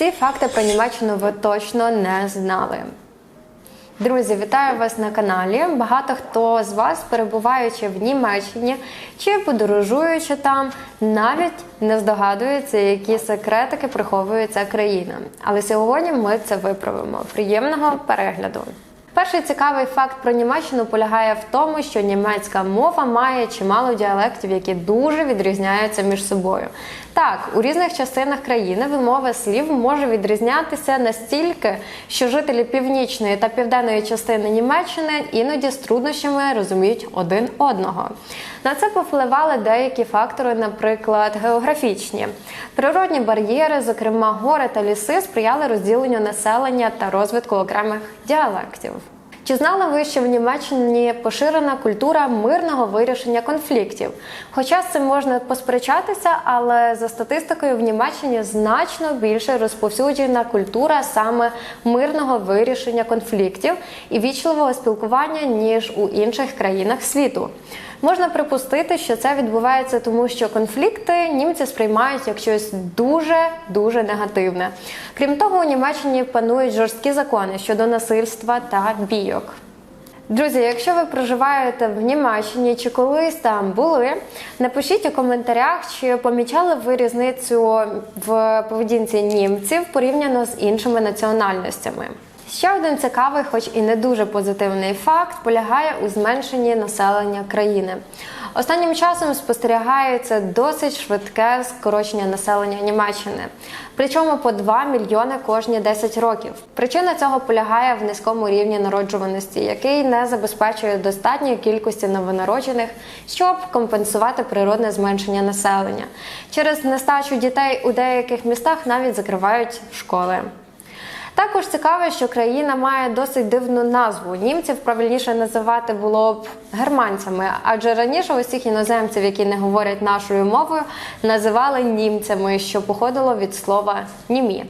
Ці факти про Німеччину ви точно не знали. Друзі, вітаю вас на каналі. Багато хто з вас, перебуваючи в Німеччині чи подорожуючи там, навіть не здогадується, які секретики приховує ця країна. Але сьогодні ми це виправимо. Приємного перегляду! Перший цікавий факт про Німеччину полягає в тому, що німецька мова має чимало діалектів, які дуже відрізняються між собою. Так, у різних частинах країни вимова слів може відрізнятися настільки, що жителі північної та південної частини Німеччини іноді з труднощами розуміють один одного. На це повпливали деякі фактори, наприклад, географічні. Природні бар'єри, зокрема гори та ліси, сприяли розділенню населення та розвитку окремих діалектів. Чи знали ви, що в Німеччині поширена культура мирного вирішення конфліктів? Хоча з цим можна посперечатися, але за статистикою в Німеччині значно більше розповсюджена культура саме мирного вирішення конфліктів і вічливого спілкування ніж у інших країнах світу. Можна припустити, що це відбувається тому, що конфлікти німці сприймають як щось дуже дуже негативне. Крім того, у Німеччині панують жорсткі закони щодо насильства та бійок. Друзі, якщо ви проживаєте в Німеччині чи колись там були, напишіть у коментарях, чи помічали ви різницю в поведінці німців порівняно з іншими національностями. Ще один цікавий, хоч і не дуже позитивний факт, полягає у зменшенні населення країни. Останнім часом спостерігається досить швидке скорочення населення Німеччини, причому по 2 мільйони кожні 10 років. Причина цього полягає в низькому рівні народжуваності, який не забезпечує достатньої кількості новонароджених, щоб компенсувати природне зменшення населення. Через нестачу дітей у деяких містах навіть закривають школи. Також цікаво, що країна має досить дивну назву. Німців правильніше називати було б германцями, адже раніше усіх іноземців, які не говорять нашою мовою, називали німцями, що походило від слова німі.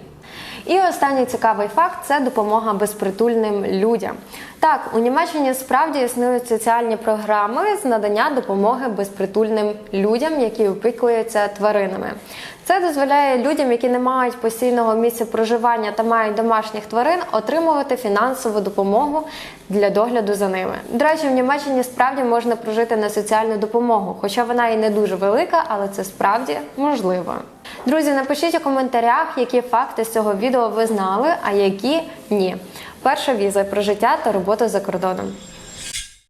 І останній цікавий факт це допомога безпритульним людям. Так, у Німеччині справді існують соціальні програми з надання допомоги безпритульним людям, які опікуються тваринами. Це дозволяє людям, які не мають постійного місця проживання та мають домашніх тварин, отримувати фінансову допомогу для догляду за ними. До речі, в Німеччині справді можна прожити на соціальну допомогу, хоча вона і не дуже велика, але це справді можливо. Друзі, напишіть у коментарях, які факти з цього відео ви знали, а які ні. Перша віза про життя та роботу за кордоном.